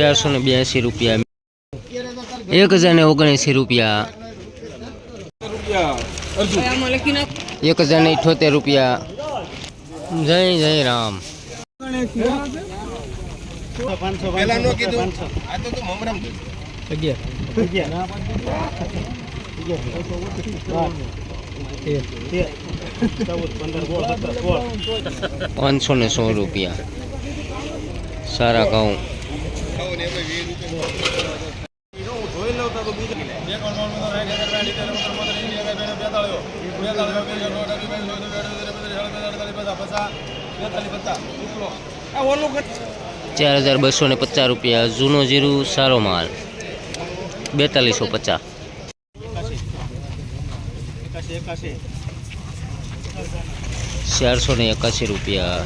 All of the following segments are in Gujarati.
ચારસો ને બ્યાસી રૂપિયા એક હજાર ને ઓગણએંસી રૂપિયા એક હજાર ને ઇઠોતેર રૂપિયા જય જય રામ પેલા નો કીધું આ તો તું મમરામ પાંચસો ને સો રૂપિયા સારા ઘઉં ખાવ ને એમાં વીસ રૂપિયા ચાર હજાર બસો ને પચાસ રૂપિયા જૂનો જીરું સારો માલ. બેતાલીસો પચાસ. ચારસો ને એકાસી રૂપિયા.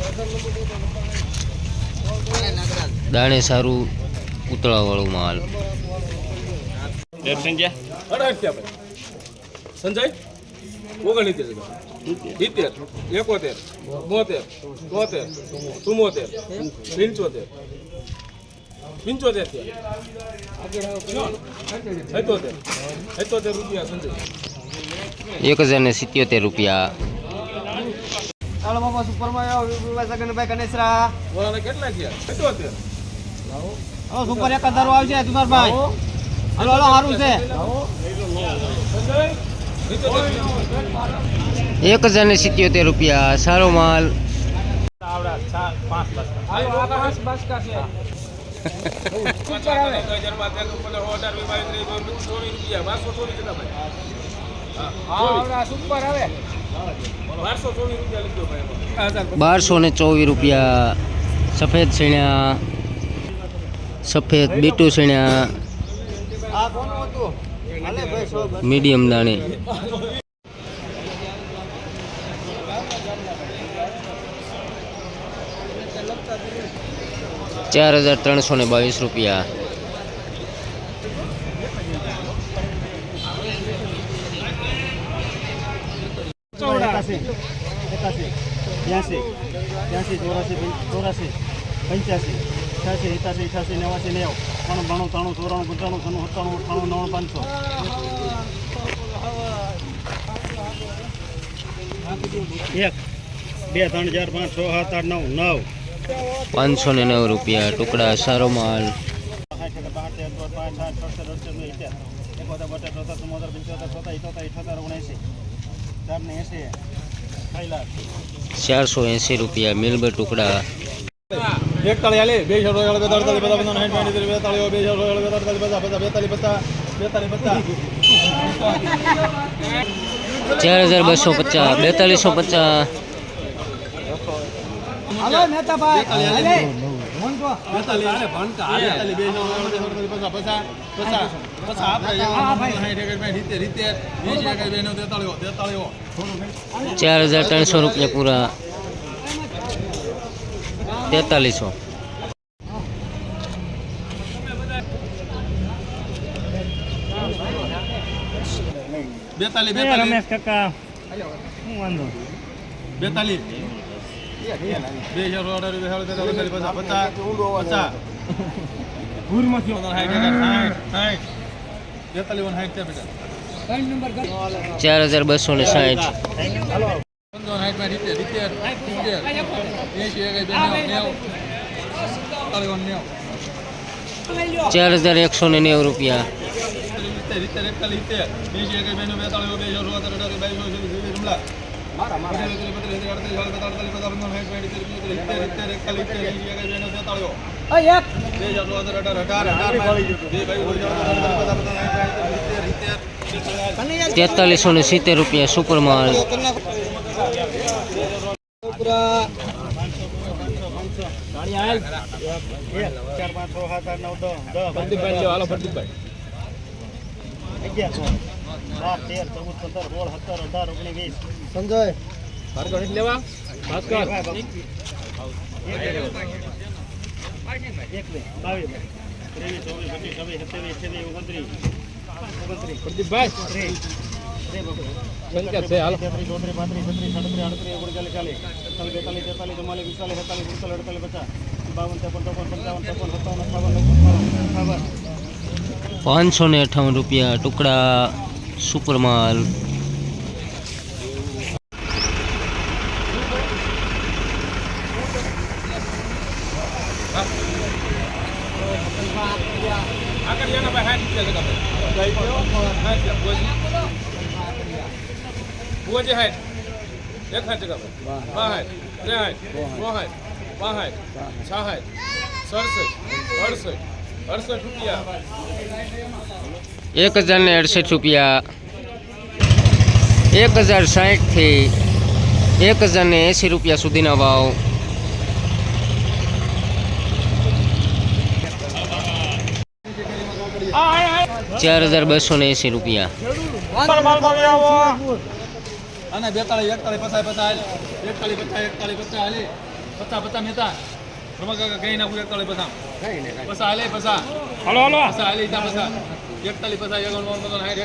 દાણે સારું ઉતળાવાળું માલ. સંજય? ઓગણસિત્તેર સિત્તેર એકોતેર બોતેર તોતેર ચુમ્મોતેર પંચોતેર પંચોતેર સત્યોતેર. સત્યોતેર રૂપિયા સંજય. એક હજાર ને સિત્યોતેર રૂપિયા. હાલો બાબા સુપરમાં આવો સગનભાઈ ગણેશરા. કેટલા થયા? સત્યોતેર. હાલો સુપર એક હજાર આવશે તુમારભાઈ હલો હલો સારું છે. એક હજાર ને સિત્યોતેર રૂપિયા સારો માલ. બારસો ને ચોવીસ રૂપિયા સફેદ સીણ્યા સફેદ બીટું સો મીડિયમ દાણે. ચાર હજાર ત્રણસો ને બાવીસ રૂપિયા. ચોરાસી પંચ્યાસી. અઠ્યાસી એકાસી અઠ્યાસી નેવાસી, નેવ. ત્રણ બાણું ત્રાણું, ચોરાણું, પંચાણું છનું સત્તાણું, અઠ્ઠાણું નવ પાંચસો. એક, બે, ત્રણ, ચાર, પાંચ, છ, સાત, આઠ, નવ નવ. પાંચસો ને નવ રૂપિયા ટુકડા, સારો માલ. ચારસો એંસી રૂપિયા મિલબર ટુકડા. એકતાળી હાલે બે શરો હાલે બેતાળી પચાસ પચાસ સાઠ પાંચ બેતાળી બે શરો હાલે બેતાળી પચાસ પચાસ બેતાળી પચાસ બેતાળી પચાસ ચાર હજાર બસો પચાસ બેતાલીસો પચાસ હાલો નેતાભાઈ હાલે બેતાળી હાલે ભણતા હાલે બેતાળી બે શરો હાલે બેતાળી પચાસ પચાસ પચાસ પચાસ આપણે સાઠ એક ભાઈ રીતે રીતે વીસ એક બે નેવું તેતાળીઓ તેતાળીઓ ચાર હજાર ત્રણસો રૂપિયા પૂરા તેતાલીસો. બેતાલીસ કાકા વાંધો? બેતાળી બે તેતાળી પચાસ પચાસ પચાસ. ભૂરમાંથી સાઠ સાઠ બેતાળી સાઠ ત્યાં બેટા. ચાર હજાર બસો ને સાઠ. પંદર સાઠ માં રીતે રીતે સિત્તેર એંશી એક બે નેવું નેવું તેતાળી વન નેવું ચાર હજાર એકસો ને નેવું રૂપિયા રીતે રીતે એકતાળી રીતે એંશી એક બે નેવું બેતાળી બે શરો અઢાર અઢાર બાવીસ ચોવીસ ચોવીસ જમલા તેતાલીસો ને સિત્તેર રૂપિયા સુપર માલ ચાર પાંચ છ સાત આઠ નવ દસ પ્રદીપભાઈ હાલો પ્રદીપભાઈ અગિયાર બાર તેર ચૌદ પંદર સોળ સત્તર અઢાર ઓગણીસ વીસ સંજય ભાસ્કર લેવા ભાસ્કર એકવીસ બાવીસ ત્રેવીસ ચોવીસ પચીસ છવ્વીસ સત્યાવીસ અઠ્યાવીસ ઓગણત્રીસ ઓગણત્રીસ પ્રદીપભાઈ. સંકેત છે હાલ. તેત્રીસ ચોત્રીસ પાંત્રીસ છત્રીસ સાડત્રીસ અડત્રીસ ઓગણચાલીસ ચાલીસ. એકતાલીસ બેતાલીસ તેતાલીસ ચુમ્માલીસ પિસ્તાલીસ સત્તાલીસ સુડતાલીસ અડતાલીસ પચાસ. બાવન ત્રેપન ચોપન પંચાવન છપ્પન સત્તાવન અઠાવન અઠાવન પાંચસો ને અઠાવન રૂપિયા ટુકડા સુપર માલ આગળ જાના ભાઈ સાઠ રૂપિયા જગા ભાઈ ભુવાજી હાઈટ એક હાઈટ જગા ભાઈ બા હાઈટ ત્રે હાઈટ સો હાઈટ પાંચ હાઈટ છ હાઈટ સડસઠ અડસઠ અડસઠ રૂપિયા એક હજાર ને અડસઠ રૂપિયા એક હજાર સાહીઠથી એક હજાર ને એંસી રૂપિયા સુધીના ભાવ ચાર હજાર બસો ને એંસી રૂપિયા અને બેતાળી એકતાળી પચાસ પચાસ એકતાળી પચાસ એકતાળી પચાસ હાલે પચાસ પચાસ નેતા. રમા કાકા ગઈ નાખું એકતાળી પચાસ. પચાસ હાલે પચાસ. Hello hello. પચાસ હાલે ત્યાં પચાસ. એકતાળી પચાસ એકાવન બાવન પચાસ સાઠ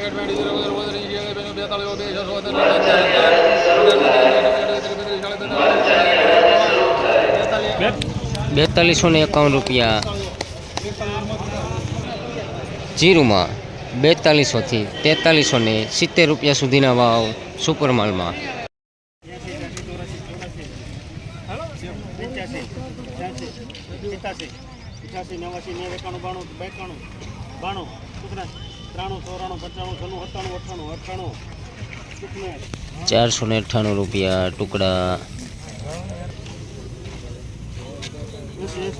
બે છસો બેતાલીસો ને એકાવન રૂપિયા. જીરુમાં બેતાલીસોથી તેતાલીસો ને સિત્તેર રૂપિયા સુધીના ભાવ. સુપર માલમાં પંચ્યાસી નેવાસી નેવ બાણું બેકાણું બાણું ત્રાણું ચોરાણું પંચાણું છન્નું અઠાણું અઠાણું અઠ્ઠાણું ચારસો ને અઠ્ઠાણું રૂપિયા ટુકડા. એંસી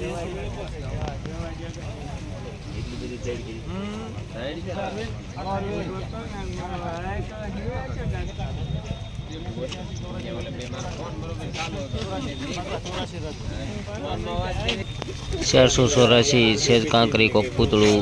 ચારસો ચોરાસી સેજ કાંકરી કોક પૂતળું.